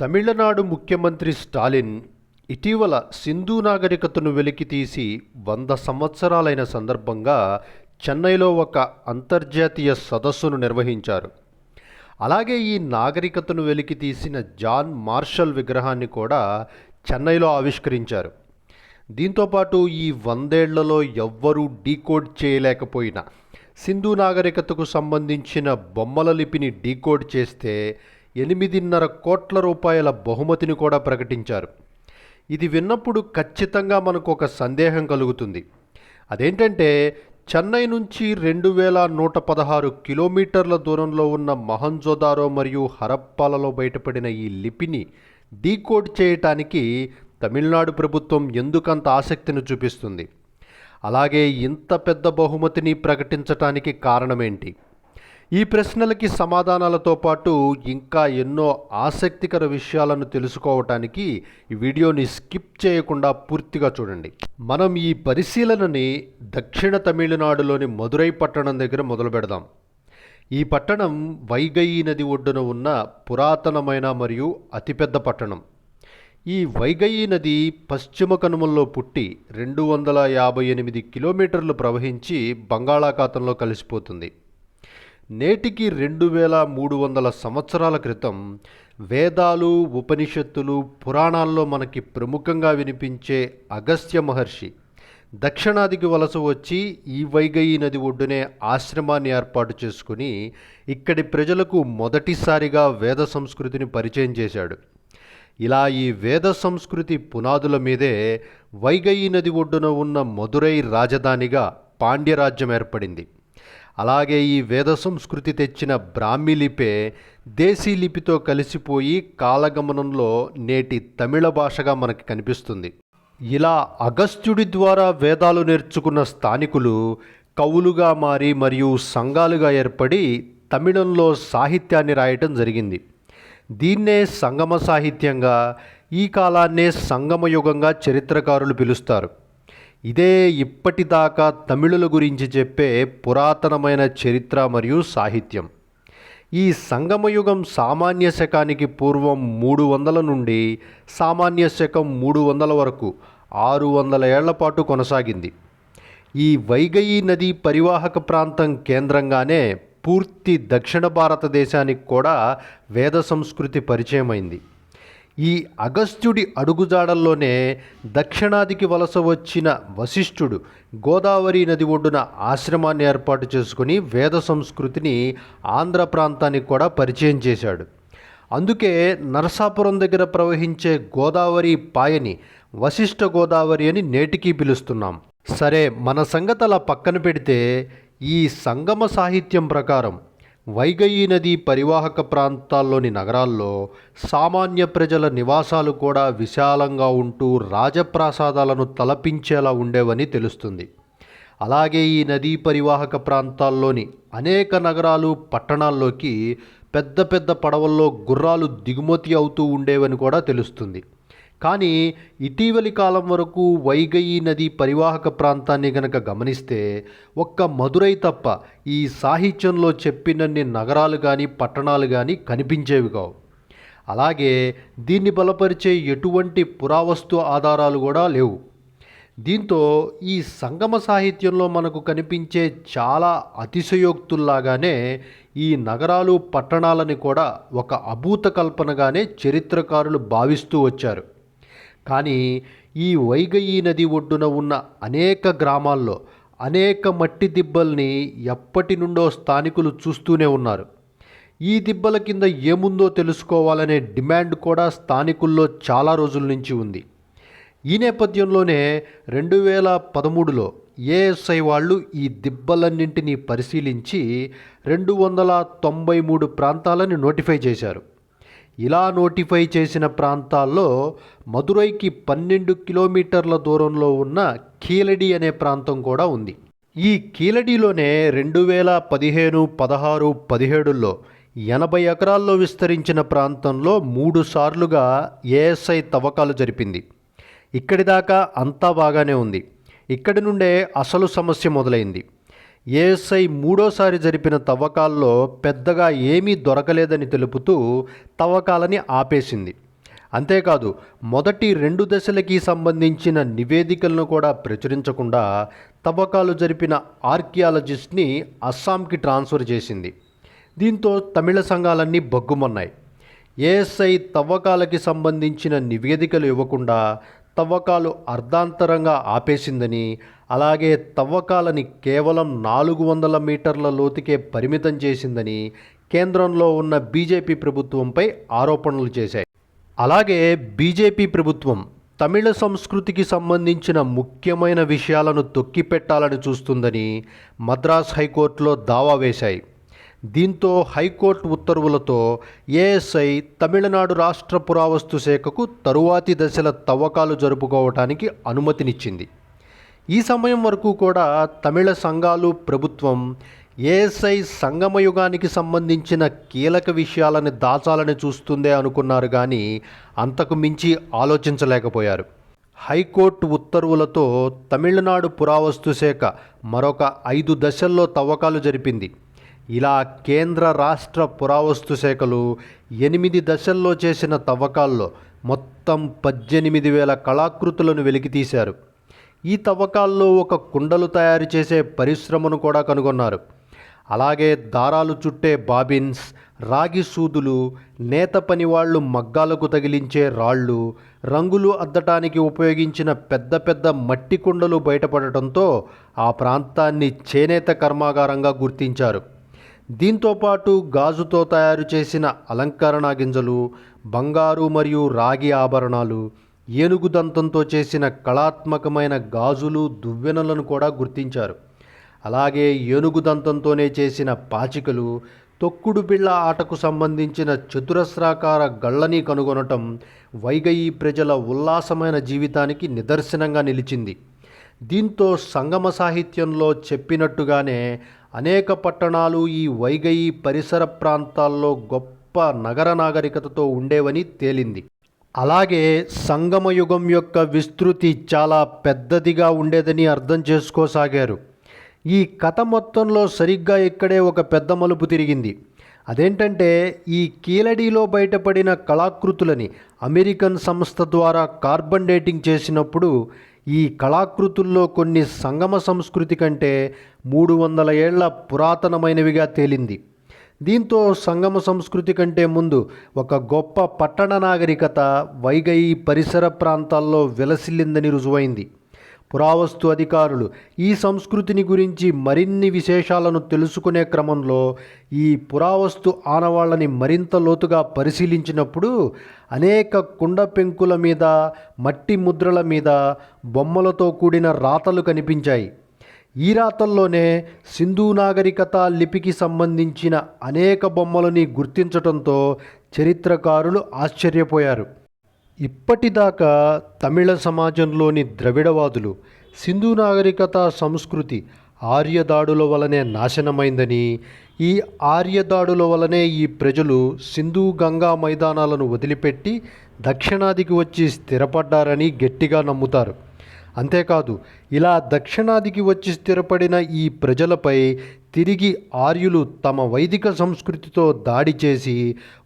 తమిళనాడు ముఖ్యమంత్రి స్టాలిన్ ఇటీవల సింధు నాగరికతను వెలికితీసి వంద సంవత్సరాలైన సందర్భంగా చెన్నైలో ఒక అంతర్జాతీయ సదస్సును నిర్వహించారు. అలాగే ఈ నాగరికతను వెలికితీసిన జాన్ మార్షల్ విగ్రహాన్ని కూడా చెన్నైలో ఆవిష్కరించారు. దీంతోపాటు ఈ వందేళ్ళలో ఎవ్వరూ డీకోడ్ చేయలేకపోయినా సింధు నాగరికతకు సంబంధించిన బొమ్మల లిపిని డీకోడ్ చేస్తే ఎనిమిదిన్నర కోట్ల రూపాయల బహుమతిని కూడా ప్రకటించారు. ఇది విన్నప్పుడు ఖచ్చితంగా మనకు ఒక సందేహం కలుగుతుంది. అదేంటంటే చెన్నై నుంచి రెండు వేల నూట పదహారు కిలోమీటర్ల దూరంలో ఉన్న మహంజోదారో మరియు హరప్పాలలో బయటపడిన ఈ లిపిని డీకోడ్ చేయటానికి తమిళనాడు ప్రభుత్వం ఎందుకంత ఆసక్తిని చూపిస్తుంది? అలాగే ఇంత పెద్ద బహుమతిని ప్రకటించటానికి కారణమేంటి? ఈ ప్రశ్నలకి సమాధానాలతో పాటు ఇంకా ఎన్నో ఆసక్తికర విషయాలను తెలుసుకోవటానికి ఈ వీడియోని స్కిప్ చేయకుండా పూర్తిగా చూడండి. మనం ఈ పరిశీలనని దక్షిణ తమిళనాడులోని మదురై పట్టణం దగ్గర మొదలు పెడదాం. ఈ పట్టణం వైగయి నది ఒడ్డున ఉన్న పురాతనమైన మరియు అతిపెద్ద పట్టణం. ఈ వైగయి నది పశ్చిమ కనుమల్లో పుట్టి రెండు వందల యాభై ఎనిమిది కిలోమీటర్లు ప్రవహించి బంగాళాఖాతంలో కలిసిపోతుంది. నేటికి రెండు వేల మూడు వందల సంవత్సరాల క్రితం వేదాలు ఉపనిషత్తులు పురాణాల్లో మనకి ప్రముఖంగా వినిపించే అగస్త్య మహర్షి. దక్షిణాదికి వలస వచ్చి ఈ వైగయి నది ఒడ్డునే ఆశ్రమాన్ని ఏర్పాటు చేసుకుని ఇక్కడి ప్రజలకు మొదటిసారిగా వేద సంస్కృతిని పరిచయం చేశాడు. ఇలా ఈ వేద సంస్కృతి పునాదుల మీదే వైగయి నది ఒడ్డున ఉన్న మదురై రాజధానిగా పాండ్యరాజ్యం ఏర్పడింది. అలాగే ఈ వేద సంస్కృతి తెచ్చిన బ్రాహ్మీ లిపే దేశీ లిపితో కలిసిపోయి కాలగమనంలో నేటి తమిళ భాషగా మనకి కనిపిస్తుంది. ఇలా అగస్త్యుడి ద్వారా వేదాలు నేర్చుకున్న స్థానికులు కవులుగా మారి మరియు సంఘాలుగా ఏర్పడి తమిళంలో సాహిత్యాన్ని రాయటం జరిగింది. దీన్నే సంగమ సాహిత్యంగా ఈ కాలాన్నే సంగమయుగంగా చరిత్రకారులు పిలుస్తారు. ఇదే ఇప్పటిదాకా తమిళుల గురించి చెప్పే పురాతనమైన చరిత్ర మరియు సాహిత్యం. ఈ సంగమయుగం సామాన్య శకానికి పూర్వం మూడు వందల నుండి సామాన్య శకం మూడు వందల వరకు ఆరు వందల ఏళ్ళ పాటు కొనసాగింది. ఈ వైగయి నది పరివాహక ప్రాంతం కేంద్రంగానే పూర్తి దక్షిణ భారతదేశానికి కూడా వేద సంస్కృతి పరిచయమైంది. ఈ అగస్త్యుడి అడుగుజాడల్లోనే దక్షిణాదికి వలస వచ్చిన వశిష్ఠుడు గోదావరి నది ఒడ్డున ఆశ్రమాన్ని ఏర్పాటు చేసుకుని వేద సంస్కృతిని ఆంధ్ర ప్రాంతానికి కూడా పరిచయం చేశాడు. అందుకే నరసాపురం దగ్గర ప్రవహించే గోదావరి పాయని వశిష్ఠ గోదావరి అని నేటికీ పిలుస్తున్నాం. సరే మన సంగతి అలా పక్కన పెడితే ఈ సంగమ సాహిత్యం ప్రకారం వైగయి నది పరివాహక ప్రాంతాల్లోని నగరాల్లో సామాన్య ప్రజల నివాసాలు కూడా విశాలంగా ఉంటూ రాజప్రాసాదాలను తలపించేలా ఉండేవని తెలుస్తుంది. అలాగే ఈ నదీ పరివాహక ప్రాంతాల్లోని అనేక నగరాలు పట్టణాల్లోకి పెద్ద పెద్ద పడవల్లో గుర్రాలు దిగుమతి అవుతూ ఉండేవని కూడా తెలుస్తుంది. కానీ ఇటీవలి కాలం వరకు వైగయి నది పరివాహక ప్రాంతాన్ని గనక గమనిస్తే ఒక్క మదురై తప్ప ఈ సాహిత్యంలో చెప్పినన్ని నగరాలు కానీ పట్టణాలు కానీ కనిపించేవి కావు. అలాగే దీన్ని బలపరిచే ఎటువంటి పురావస్తు ఆధారాలు కూడా లేవు. దీంతో ఈ సంగమ సాహిత్యంలో మనకు కనిపించే చాలా అతిశయోక్తుల్లాగానే ఈ నగరాలు పట్టణాలని కూడా ఒక అభూత కల్పనగానే చరిత్రకారులు భావిస్తూ వచ్చారు. కానీ ఈ వైగయి నది ఒడ్డున ఉన్న అనేక గ్రామాల్లో అనేక మట్టి దిబ్బల్ని ఎప్పటి నుండో స్థానికులు చూస్తూనే ఉన్నారు. ఈ దిబ్బల కింద ఏముందో తెలుసుకోవాలనే డిమాండ్ కూడా స్థానికుల్లో చాలా రోజుల నుంచి ఉంది. ఈ నేపథ్యంలోనే రెండు వేల పదమూడులో ఏఎస్ఐ వాళ్ళు ఈ దిబ్బలన్నింటినీ పరిశీలించి రెండు వందల తొంభై మూడు ప్రాంతాలని నోటిఫై చేశారు. ఇలా నోటిఫై చేసిన ప్రాంతాల్లో మదురైకి పన్నెండు కిలోమీటర్ల దూరంలో ఉన్న కీలడి అనే ప్రాంతం కూడా ఉంది. ఈ కీలడిలోనే రెండు వేల పదిహేను పదహారు పదిహేడులో ఎనభై ఎకరాల్లో విస్తరించిన ప్రాంతంలో మూడు సార్లుగా ఏఎస్ఐ తవ్వకాలు జరిపింది. ఇక్కడి దాకా అంతా బాగానే ఉంది. ఇక్కడి నుండే అసలు సమస్య మొదలైంది. ఏఎస్ఐ మూడోసారి జరిపిన తవ్వకాల్లో పెద్దగా ఏమీ దొరకలేదని తెలుపుతూ తవ్వకాలని ఆపేసింది. అంతేకాదు మొదటి రెండు దశలకి సంబంధించిన నివేదికలను కూడా ప్రచురించకుండా తవ్వకాలు జరిపిన ఆర్కియాలజిస్ట్ని అస్సాంకి ట్రాన్స్ఫర్ చేసింది. దీంతో తమిళ సంఘాలన్నీ బగ్గుమన్నాయి ఏఎస్ఐ తవ్వకాలకి సంబంధించిన నివేదికలు ఇవ్వకుండా తవ్వకాలు అర్ధాంతరంగా ఆపేసిందని అలాగే తవ్వకాలని కేవలం నాలుగు వందల మీటర్ల లోతుకే పరిమితం చేసిందని కేంద్రంలో ఉన్న బీజేపీ ప్రభుత్వంపై ఆరోపణలు చేశాయి. అలాగే బీజేపీ ప్రభుత్వం తమిళ సంస్కృతికి సంబంధించిన ముఖ్యమైన విషయాలను తొక్కిపెట్టాలని చూస్తుందని మద్రాస్ హైకోర్టులో దావా వేశాయి. దీంతో హైకోర్టు ఉత్తర్వులతో ఏఎస్ఐ తమిళనాడు రాష్ట్ర పురావస్తు శాఖకు తరువాతి దశల తవ్వకాలు జరుపుకోవటానికి అనుమతినిచ్చింది. ఈ సమయం వరకు కూడా తమిళ సంఘాలు ప్రభుత్వం ఏఎస్ఐ సంగమయుగానికి సంబంధించిన కీలక విషయాలను దాచాలని చూస్తుందే అనుకున్నారు కానీ అంతకు మించి ఆలోచించలేకపోయారు. హైకోర్టు ఉత్తర్వులతో తమిళనాడు పురావస్తు శాఖ మరొక ఐదు దశల్లో తవ్వకాలు జరిపింది. ఇలా కేంద్ర రాష్ట్ర పురావస్తు శాఖలు ఎనిమిది దశల్లో చేసిన తవ్వకాల్లో మొత్తం పద్దెనిమిది వేల కళాకృతులను వెలికితీశారు. ఈ తవ్వకాల్లో ఒక కుండలు తయారు చేసే పరిశ్రమను కూడా కనుగొన్నారు. అలాగే దారాలు చుట్టే బాబిన్స్ రాగి సూదులు నేత పని వాళ్ళు మగ్గాలకు తగిలించే రాళ్ళు రంగులు అద్దటానికి ఉపయోగించిన పెద్ద పెద్ద మట్టి కుండలు బయటపడటంతో ఆ ప్రాంతాన్ని చేనేత కర్మాగారంగా గుర్తించారు. దీంతోపాటు గాజుతో తయారు చేసిన అలంకరణ గింజలు బంగారు మరియు రాగి ఆభరణాలు ఏనుగు దంతంతో చేసిన కళాత్మకమైన గాజులు దువ్వెనలను కూడా గుర్తించారు. అలాగే ఏనుగు దంతంతోనే చేసిన పాచికలు తొక్కుడు బిళ్ళ ఆటకు సంబంధించిన చతురస్రాకార గళ్ళని కనుగొనటం వైగయి ప్రజల ఉల్లాసమైన జీవితానికి నిదర్శనంగా నిలిచింది. దీంతో సంగమ సాహిత్యంలో చెప్పినట్టుగానే అనేక పట్టణాలు ఈ వైగయి పరిసర ప్రాంతాల్లో గొప్ప నగర నాగరికతతో ఉండేవని తేలింది. అలాగే సంగమయుగం యొక్క విస్తృతి చాలా పెద్దదిగా ఉండేదని అర్థం చేసుకోసాగారు. ఈ కథ మొత్తంలో సరిగ్గా ఇక్కడే ఒక పెద్ద మలుపు తిరిగింది. అదేంటంటే ఈ కీలడీలో బయటపడిన కళాకృతులని అమెరికన్ సంస్థ ద్వారా కార్బన్ డేటింగ్ చేసినప్పుడు ఈ కళాకృతుల్లో కొన్ని సంగమ సంస్కృతి కంటే మూడు వందల ఏళ్ళ పురాతనమైనవిగా తేలింది. దీంతో సంగమ సంస్కృతి కంటే ముందు ఒక గొప్ప పట్టణ నాగరికత వైగయి పరిసర ప్రాంతాల్లో విలసిల్లిందని రుజువైంది. పురావస్తు అధికారులు ఈ సంస్కృతిని గురించి మరిన్ని విశేషాలను తెలుసుకునే క్రమంలో ఈ పురావస్తు ఆనవాళ్ళని మరింత లోతుగా పరిశీలించినప్పుడు అనేక కుండ పెంకుల మీద మట్టి ముద్రల మీద బొమ్మలతో కూడిన రాతలు కనిపించాయి. ఈ రాతల్లోనే సింధు నాగరికత లిపికి సంబంధించిన అనేక బొమ్మలని గుర్తించటంతో చరిత్రకారులు ఆశ్చర్యపోయారు. ఇప్పటిదాకా తమిళ సమాజంలోని ద్రవిడవాదులు సింధు నాగరికత సంస్కృతి ఆర్యదాడుల వలనే నాశనమైందని ఈ ఆర్యదాడుల వలనే ఈ ప్రజలు సింధు గంగా మైదానాలను వదిలిపెట్టి దక్షిణాదికి వచ్చి స్థిరపడ్డారని గట్టిగా నమ్ముతారు. అంతేకాదు ఇలా దక్షిణాదికి వచ్చి స్థిరపడిన ఈ ప్రజలపై తిరిగి ఆర్యులు తమ వైదిక సంస్కృతితో దాడి చేసి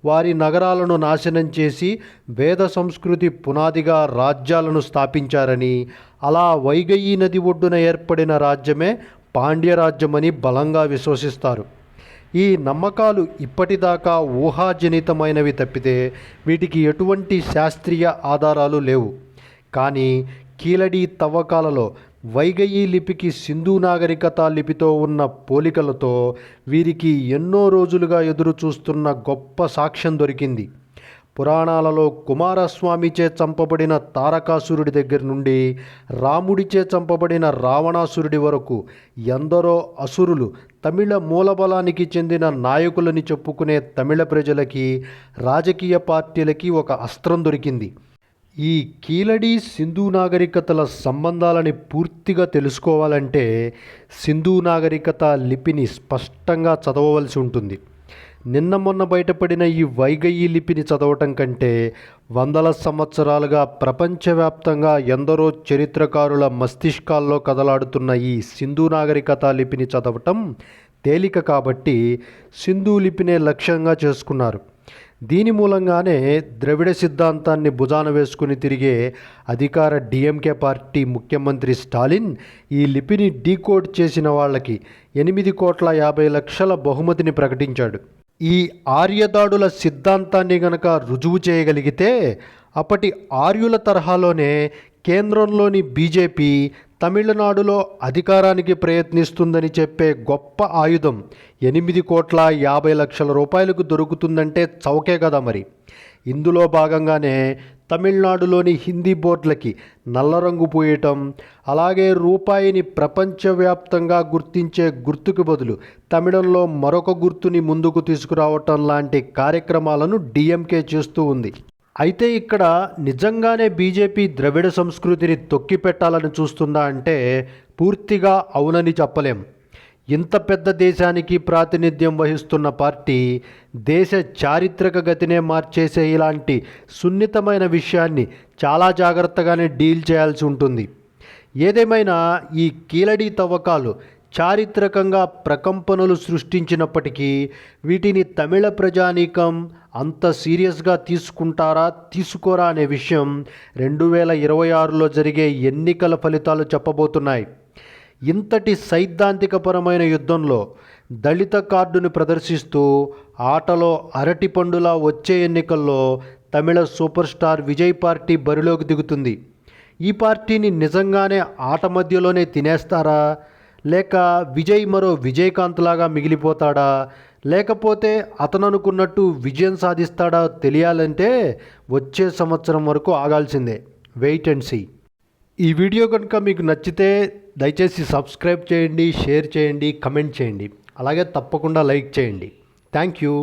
వారి నగరాలను నాశనం చేసి వేద సంస్కృతి పునాదిగా రాజ్యాలను స్థాపించారని అలా వైగయి నది ఒడ్డున ఏర్పడిన రాజ్యమే పాండ్యరాజ్యమని బలంగా విశ్వసిస్తారు. ఈ నమ్మకాలు ఇప్పటిదాకా ఊహాజనితమైనవి తప్పితే వీటికి ఎటువంటి శాస్త్రీయ ఆధారాలు లేవు. కానీ కీలడి తవ్వకాలలో వైగయి లిపికి సింధు నాగరికత లిపితో ఉన్న పోలికలతో వీరికి ఎన్నో రోజులుగా ఎదురు చూస్తున్న గొప్ప సాక్ష్యం దొరికింది. పురాణాలలో కుమారస్వామిచే చంపబడిన తారకాసురుడి దగ్గర నుండి రాముడిచే చంపబడిన రావణాసురుడి వరకు ఎందరో అసురులు తమిళ మూలబలానికి చెందిన నాయకులని చెప్పుకునే తమిళ ప్రజలకి రాజకీయ పార్టీలకి ఒక అస్త్రం దొరికింది. ఈ కీలడి సింధు నాగరికతల సంబంధాలని పూర్తిగా తెలుసుకోవాలంటే సింధు నాగరికత లిపిని స్పష్టంగా చదవవలసి ఉంటుంది. నిన్న మొన్న బయటపడిన ఈ వైగయి లిపిని చదవటం కంటే వందల సంవత్సరాలుగా ప్రపంచవ్యాప్తంగా ఎందరో చరిత్రకారుల మస్తిష్కాల్లో కదలాడుతున్న ఈ సింధు నాగరికత లిపిని చదవటం తేలిక కాబట్టి సింధు లిపినే లక్ష్యంగా చేసుకున్నారు. దీని మూలంగానే ద్రవిడ సిద్ధాంతాన్ని భుజాన వేసుకుని తిరిగే అధికార డిఎంకే పార్టీ ముఖ్యమంత్రి స్టాలిన్ ఈ లిపిని డీకోడ్ చేసిన వాళ్ళకి ఎనిమిది కోట్ల యాభై లక్షల బహుమతిని ప్రకటించాడు. ఈ ఆర్యదాడుల సిద్ధాంతాన్ని గనక రుజువు చేయగలిగితే అప్పటి ఆర్యుల తరహాలోనే కేంద్రంలోని బీజేపీ తమిళనాడులో అధికారానికి ప్రయత్నిస్తుందని చెప్పే గొప్ప ఆయుధం ఎనిమిది కోట్ల యాభై లక్షల రూపాయలకు దొరుకుతుందంటే చౌకే కదా మరి. ఇందులో భాగంగానే తమిళనాడులోని హిందీ బోర్డులకి నల్ల రంగు పూయటం అలాగే రూపాయిని ప్రపంచవ్యాప్తంగా గుర్తించే గుర్తుకు బదులు తమిళంలో మరొక గుర్తుని ముందుకు తీసుకురావటం లాంటి కార్యక్రమాలను డిఎంకే చేస్తూ ఉంది. అయితే ఇక్కడ నిజంగానే బీజేపీ ద్రవిడ సంస్కృతిని తొక్కిపెట్టాలని చూస్తుందా అంటే పూర్తిగా అవునని చెప్పలేం. ఇంత పెద్ద దేశానికి ప్రాతినిధ్యం వహిస్తున్న పార్టీ దేశ చారిత్రక గతినే మార్చేసే ఇలాంటి సున్నితమైన విషయాన్ని చాలా జాగ్రత్తగానే డీల్ చేయాల్సి ఉంటుంది. ఏదేమైనా ఈ కీలడీ తవ్వకాలు చారిత్రకంగా ప్రకంపనలు సృష్టించినప్పటికీ వీటిని తమిళ ప్రజానీకం అంత సీరియస్గా తీసుకుంటారా తీసుకోరా అనే విషయం రెండు వేల ఇరవై ఆరులో జరిగే ఎన్నికల ఫలితాలు చెప్పబోతున్నాయి. ఇంతటి సైద్ధాంతికపరమైన యుద్ధంలో దళిత కార్డును ప్రదర్శిస్తూ ఆటలో అరటిపండులా వచ్చే ఎన్నికల్లో Tamil super star Vijay party బరిలోకి దిగుతుంది. ఈ పార్టీని నిజంగానే ఆట మధ్యలోనే తినేస్తారా లేక విజయ్ మరో విజయకాంత్ లాగా మిగిలిపోతాడా లేకపోతే అతను అనుకున్నట్టు విజయం సాధిస్తాడా తెలియాలంటే వచ్చే సంవత్సరం వరకు ఆగాల్సిందే. వెయిట్ అండ్ సీ ఈ వీడియో కనుక మీకు నచ్చితే దయచేసి సబ్స్క్రైబ్ చేయండి షేర్ చేయండి కమెంట్ చేయండి. అలాగే తప్పకుండా లైక్ చేయండి. Thank you